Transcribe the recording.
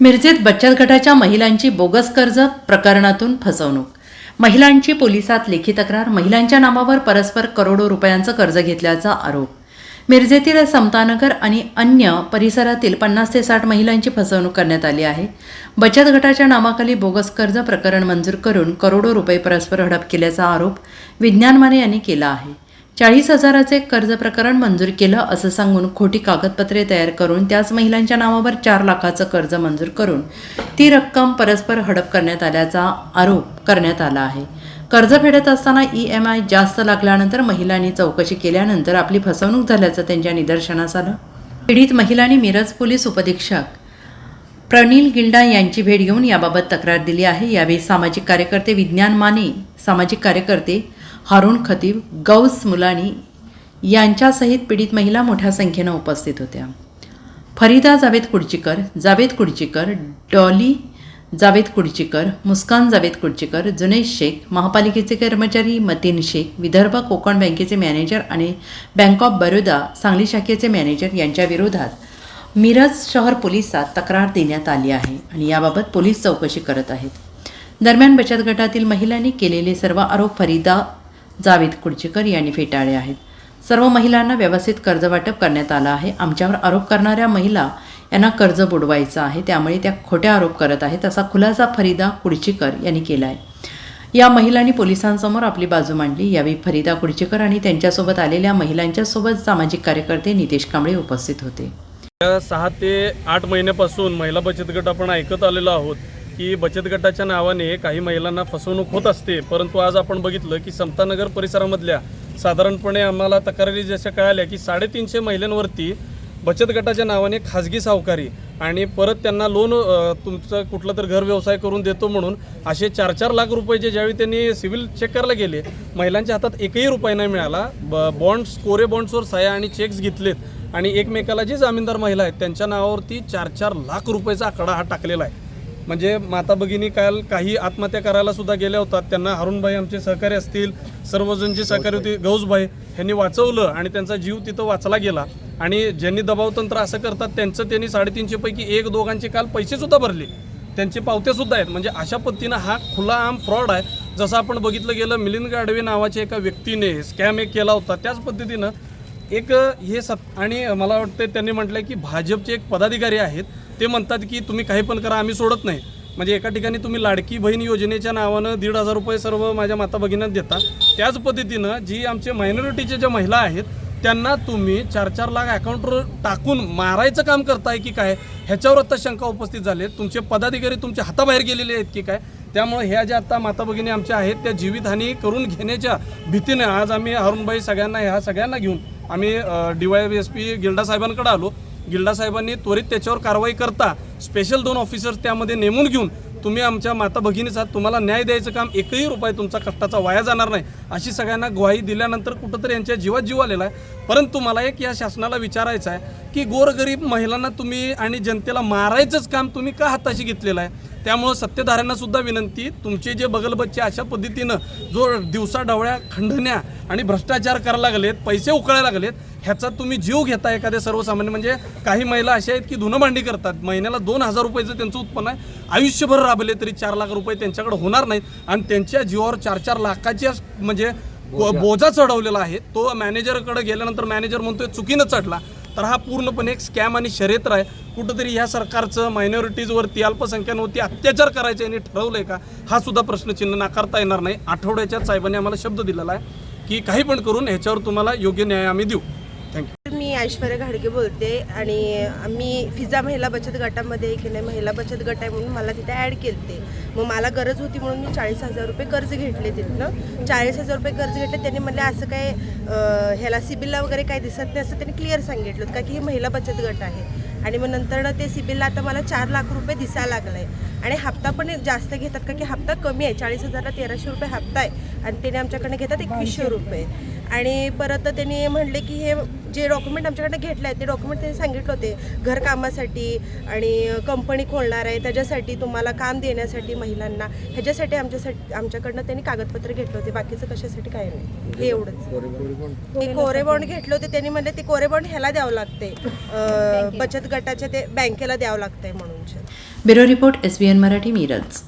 मिरजेत बचत गटाच्या महिलांची बोगस कर्ज प्रकरणातून फसवणूक. महिलांची पोलिसात लेखी तक्रार महिलांच्या नावावर परस्पर करोडो रुपयांचं कर्ज घेतल्याचा आरोप. मिरजेतील समतानगर आणि अन्य परिसरातील पन्नास ते साठ महिलांची फसवणूक करण्यात आली आहे. बचत गटाच्या नावाखाली बोगस कर्ज प्रकरण मंजूर करून करोडो रुपये परस्पर हडप केल्याचा आरोप विज्ञान माने यांनी केला आहे. चाळीस हजाराचे कर्ज प्रकरण मंजूर केलं असं सांगून खोटी कागदपत्रे तयार करून त्याच महिलांच्या नावावर चार लाखाचं कर्ज मंजूर करून ती रक्कम परस्पर हडप करण्यात आल्याचा आरोप करण्यात आला आहे. कर्ज फेडत असताना ई एम आय जास्त लागल्यानंतर महिलांनी चौकशी केल्यानंतर आपली फसवणूक झाल्याचं त्यांच्या निदर्शनास आलं. पीडित महिलांनी मिरज पोलीस उपधीक्षक प्रणील गिल्डा यांची भेट घेऊन याबाबत तक्रार दिली आहे. यावेळी सामाजिक कार्यकर्ते विज्ञान माने सामाजिक कार्यकर्ते हारून खतीब गौस मुलानी यांच्यासहित पीडित महिला मोठ्या संख्येनं उपस्थित होत्या. फरीदा जावेद कुडचीकर जावेद कुडचीकर डॉली जावेद कुडचीकर मुस्कान जावेद कुडचीकर जुनेश शेख महापालिकेचे कर्मचारी मतीन शेख विदर्भ कोकण बँकेचे मॅनेजर आणि बँक ऑफ बरोदा सांगली शाखेचे मॅनेजर यांच्या विरोधात मिरज शहर पोलिसात तक्रार देण्यात आली आहे आणि याबाबत पोलीस चौकशी करत आहेत. दरम्यान बचत गटातील महिलांनी केलेले सर्व आरोप फरीदा जावेद कुडचीकर यांनी फेटाळले आहेत. सर्व महिलांना व्यवस्थित कर्ज वाटप करण्यात आलं आहे. आमच्यावर आरोप करणाऱ्या महिला यांना कर्ज बुडवायचं आहे. त्यामुळे त्या खोट्या आरोप करत आहेत असा खुलासा फरीदा कुडचीकर यांनी केला आहे या महिलांनी पोलिसांसमोर आपली बाजू मांडली. यावेळी फरीदा कुडचीकर आणि त्यांच्यासोबत आलेल्या महिलांच्या सोबत सामाजिक कार्यकर्ते नितेश कांबळे उपस्थित होते. सहा ते आठ महिन्यापासून महिला बचत गट आपण ऐकत आलेलो आहोत. की बचत गटाच्या नावाने काही महिलांना फसवणूक होत असते. परंतु आज आपण बघितलं की समतानगर परिसरामधल्या साधारणपणे आम्हाला तक्रारी जशा कळाल्या की साडेतीनशे महिलांवरती बचत गटाच्या नावाने खाजगी सावकारी आणि परत त्यांना लोन तुमचं कुठलं तर घर व्यवसाय करून देतो म्हणून असे चार चार लाख रुपयाचे ज्यावेळी त्यांनी सिव्हिल चेक करायला गेले महिलांच्या हातात एकही रुपया नाही मिळाला. ब बॉन्ड्स कोरे बॉन्ड्सवर सह्या आणि चेक्स घेतलेत. आणि एकमेकाला जी जामीनदार महिला आहेत त्यांच्या नावावरती चार चार लाख रुपयाचा आकडा हा टाकलेला आहे. म्हणजे माता भगिनी काल काही आत्महत्या करायला सुद्धा गेल्या होतात. त्यांना हरुणभाई आमचे सहकारी असतील सर्वजण जे सहकारी होते गौसभाई ह्यांनी वाचवलं आणि त्यांचा जीव तिथं वाचला गेला. आणि ज्यांनी दबावतंत्र असं करतात त्यांचं त्यांनी साडेतीनशे पैकी एक दोघांचे काल पैसे सुद्धा भरले. त्यांचे पावते सुद्धा आहेत. म्हणजे अशा पद्धतीनं हा खुला आम फ्रॉड आहे. जसं आपण बघितलं गेलं मिलिंद गाडवे नावाच्या एका व्यक्तीने स्कॅम एक केला होता. त्याच पद्धतीनं एक हे सत आणि मला वाटतं त्यांनी म्हटलं की भाजपचे एक पदाधिकारी आहेत. ते म्हणतात की तुम्ही काही पण करा आम्ही सोडत नाही. म्हणजे एका ठिकाणी तुम्ही लाडकी बहीण योजनेच्या नावानं दीड हजार रुपये सर्व माझ्या माता भगिनींना देता. त्याच पद्धतीनं जी आमचे मायनॉरिटीच्या ज्या महिला आहेत त्यांना तुम्ही चार चार लाख अकाउंटवर टाकून मारायचं काम करताय की काय? ह्याच्यावर आता शंका उपस्थित झाली तुमचे पदाधिकारी तुमच्या हाताबाहेर गेलेले आहेत की काय? त्यामुळे ह्या ज्या आता माता भगिनी आमच्या आहेत त्या जीवितहानी करून घेण्याच्या भीतीने आज आम्ही अरुणबाई सगळ्यांना ह्या सगळ्यांना घेऊन आम्ही D Y S P Gilda साहेबांकडे आलो. गिल्डा साहेबांनी त्वरित त्याच्यावर कारवाई करता स्पेशल दोन ऑफिसर्स त्यामध्ये नेमून घेऊन तुम्ही आमच्या माता भगिनीचा तुम्हाला न्याय द्यायचं काम एकही रुपये तुमचा कष्टाचा वाया जाणार नाही अशी सगळ्यांना ग्वाही दिल्यानंतर कुठंतरी यांच्या जीवात जीव आलेला आहे. परंतु मला एक या शासनाला विचारायचं आहे की गोरगरीब महिलांना तुम्ही आणि जनतेला मारायचंच काम तुम्ही का हाताशी घेतलेलं आहे? त्यामुळं सत्तेधाऱ्यांना सुद्धा विनंती तुमचे जे बगलबच्चे अशा पद्धतीनं जो दिवसा डवळ्या खंडण्या आणि भ्रष्टाचार करायला लागलेत पैसे उकळायला लागलेत ह्याचा तुम्ही जीव घेता एखाद्या सर्वसामान्य म्हणजे काही महिला अशा आहेत की धुणं भांडी करतात. महिन्याला दोन हजार रुपयाचं त्यांचं उत्पन्न आहे. आयुष्यभर राबले तरी चार लाख रुपये त्यांच्याकडे होणार नाहीत. आणि त्यांच्या जीवावर चार चार लाखाच्या म्हणजे बोजा चढवलेला आहे. तो मॅनेजरकडे गेल्यानंतर मॅनेजर म्हणतोय चुकीनं चढला. तर हा पूर्णपणे एक स्कॅम आणि शर्यत्र आहे. कुठंतरी ह्या सरकारचं मायनॉरिटीजवरती अल्पसंख्यांवरती अत्याचार करायचे यांनी ठरवलंय का? हा सुद्धा प्रश्नचिन्ह नाकारता येणार नाही. आठवड्याच्या साहेबांनी आम्हाला शब्द दिलेला आहे की काही पण करून ह्याच्यावर तुम्हाला योग्य न्याय आम्ही देऊ. ऐश्वर्या घाडगे बोलते आणि मी फिजा महिला बचत गटामध्ये की नाही महिला बचत गट आहे म्हणून मला तिथे ॲड केलते. मग मला गरज होती म्हणून मी चाळीस हजार रुपये कर्ज घेतले तिथनं. चाळीस हजार रुपये कर्ज घेतले त्यांनी म्हणले असं काय ह्याला सिबिलला वगैरे काय दिसत नाही असं त्यांनी क्लिअर सांगितलं होतं का की हे महिला बचत गट आहे. आणि मग नंतर ते सिबिलला आता मला चार लाख रुपये दिसायला लागलाय. आणि हप्ता पण जास्त घेतात का की हप्ता कमी आहे. चाळीस हजारला तेराशे रुपये हप्ता आहे. आणि त्याने आमच्याकडनं घेतात एकवीसशे रुपये. आणि परत त्यांनी म्हणले की हे जे डॉक्युमेंट आमच्याकडनं घेतले आहेत ते डॉक्युमेंट त्यांनी सांगितले होते घरकामासाठी आणि कंपनी खोलणार आहे त्याच्यासाठी तुम्हाला काम देण्यासाठी महिलांना ह्याच्यासाठी आमच्यासाठी आमच्याकडनं त्यांनी कागदपत्र घेतले होते बाकीचं कशासाठी काय नाही. हे एवढंच. ते कोरे बॉन्ड घेतले होते त्यांनी म्हणले ते कोरे बॉन्ड ह्याला द्यावं लागते बचत गटाच्या ते बँकेला द्यावं लागतंय म्हणून. Bureau report S B N Marathi Miraj.